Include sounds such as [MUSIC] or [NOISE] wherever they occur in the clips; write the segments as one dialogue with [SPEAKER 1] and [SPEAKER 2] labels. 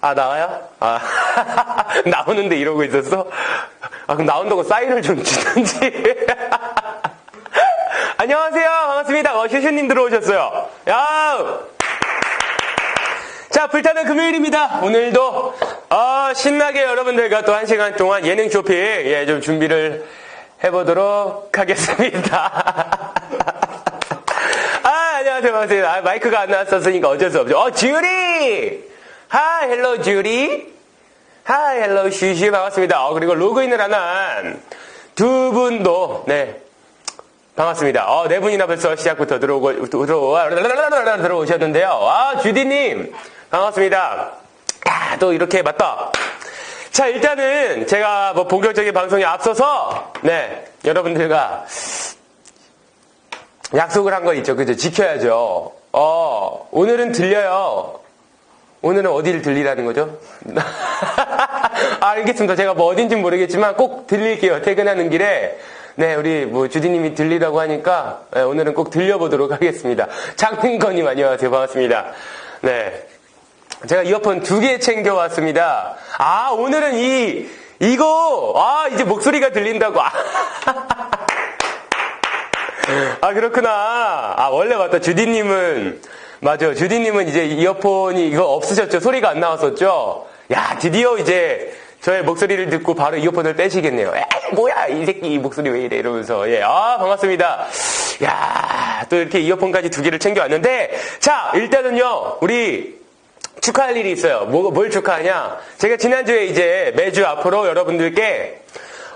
[SPEAKER 1] 아, 나와요? 아, [LAUGHS] 나오는데 이러고 있었어? 아, 그럼 나온다고 사인을 좀 주든지. [LAUGHS] 안녕하세요. 반갑습니다. 어, 슈슈님 들어오셨어요. 야! 자, 불타는 금요일입니다. 오늘도, 어, 신나게 여러분들과 또 한 시간 동안 예능 쇼핑, 예, 좀 준비를 해보도록 하겠습니다. [LAUGHS] 아, 안녕하세요. 반갑습니다. 아, 마이크가 안 나왔었으니까 어쩔 수 없죠. 어, 주리! 하이, 헬로, 주리! 하이, 헬로, 슈슈. 반갑습니다. 어, 그리고 로그인을 한두 분도, 네. 반갑습니다. 어, 네 분이나 벌써 시작부터 들어오고, 들어오, 들어오셨는데요. 아, 주디님. 반갑습니다. 아, 또 이렇게 맞다. 자, 일단은 제가 뭐 본격적인 방송에 앞서서, 네, 여러분들과 약속을 한 거 있죠. 그죠? 지켜야죠. 어, 오늘은 들려요. 오늘은 어디를 들리라는 거죠? [LAUGHS] 아, 알겠습니다. 제가 뭐 어딘지 모르겠지만 꼭 들릴게요. 퇴근하는 길에. 네, 우리 뭐 주디님이 들리라고 하니까 네, 오늘은 꼭 들려보도록 하겠습니다. 장민건님 안녕하세요. 반갑습니다. 네. 제가 이어폰 두 개 챙겨왔습니다. 아, 오늘은 이, 이거, 아, 이제 목소리가 들린다고. [LAUGHS] 아, 그렇구나. 아, 원래 맞다. 주디님은, 맞아. 주디님은 이제 이어폰이 이거 없으셨죠? 소리가 안 나왔었죠? 야, 드디어 이제 저의 목소리를 듣고 바로 이어폰을 빼시겠네요. 에이, 뭐야, 이 새끼 이 목소리 왜 이래? 이러면서. 예, 아, 반갑습니다. 야, 또 이렇게 이어폰까지 두 개를 챙겨왔는데, 자, 일단은요, 우리, 축하할 일이 있어요. 뭐, 뭘 축하하냐? 제가 지난주에 이제 매주 앞으로 여러분들께,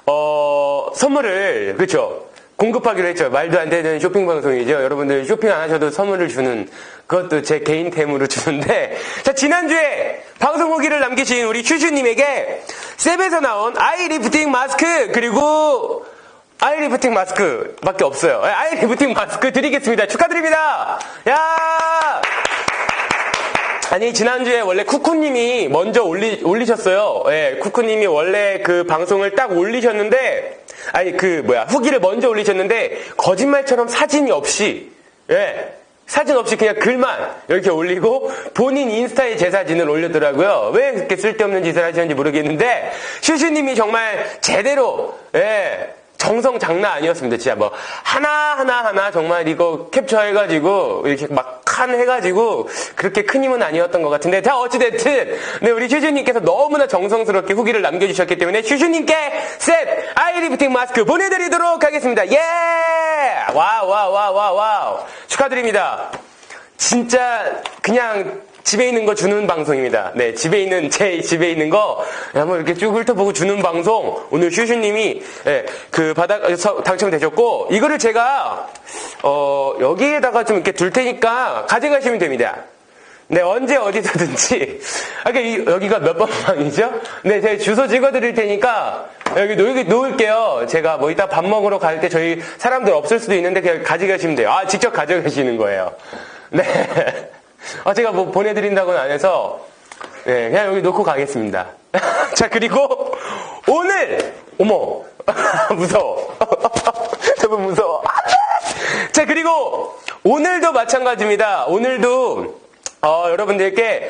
[SPEAKER 1] 어, 선물을, 그쵸? 공급하기로 했죠. 말도 안 되는 쇼핑 방송이죠. 여러분들 쇼핑 안 하셔도 선물을 주는 그것도 제 개인템으로 주는데 [LAUGHS] 자 지난주에 방송 후기를 남기신 우리 슈슈님에게 셉에서 나온 아이 리프팅 마스크 그리고 아이 리프팅 마스크밖에 없어요. 아이 리프팅 마스크 드리겠습니다. 축하드립니다. 야! 아니 지난주에 원래 쿠쿠님이 먼저 올리, 올리셨어요. 예, 쿠쿠님이 원래 그 방송을 딱 올리셨는데 아니 그 뭐야 후기를 먼저 올리셨는데 거짓말처럼 사진이 없이 예 사진 없이 그냥 글만 이렇게 올리고 본인 인스타에 제 사진을 올렸더라고요. 왜 그렇게 쓸데없는 짓을 하시는지 모르겠는데 슈슈님이 정말 제대로 예 정성 장난 아니었습니다. 진짜 뭐 하나 하나 하나 정말 이거 캡처해가지고 이렇게 막 칸 해가지고 그렇게 큰 힘은 아니었던 것 같은데 자 어찌됐든 네 우리 슈슈님께서 너무나 정성스럽게 후기를 남겨주셨기 때문에 슈슈님께 셋 아이리프팅 마스크 보내드리도록 하겠습니다. 예! 와우 와우 와우 와우 축하드립니다. 진짜 그냥 집에 있는 거 주는 방송입니다. 네, 집에 있는 제 집에 있는 거 한번 이렇게 쭉 훑어보고 주는 방송. 오늘 슈슈님이 네, 그 받아 당첨되셨고 이거를 제가 어, 여기에다가 좀 이렇게 둘 테니까 가져가시면 됩니다. 네, 언제 어디서든지. [LAUGHS] 아, 그러니까 여기가 몇 번 방이죠? 네, 제가 주소 찍어드릴 테니까 여기 놓, 놓을게요. 제가 뭐 이따 밥 먹으러 갈 때 저희 사람들 없을 수도 있는데 그냥 가져가시면 돼요. 아, 직접 가져가시는 거예요. 네. [LAUGHS] 아, 제가 뭐 보내드린다고는 안 해서, 네, 그냥 여기 놓고 가겠습니다. [LAUGHS] 자, 그리고 오늘! 어머! [LAUGHS] 무서워. [LAUGHS] 너무 무서워. 자, 그리고 오늘도 마찬가지입니다. 오늘도 어, 여러분들께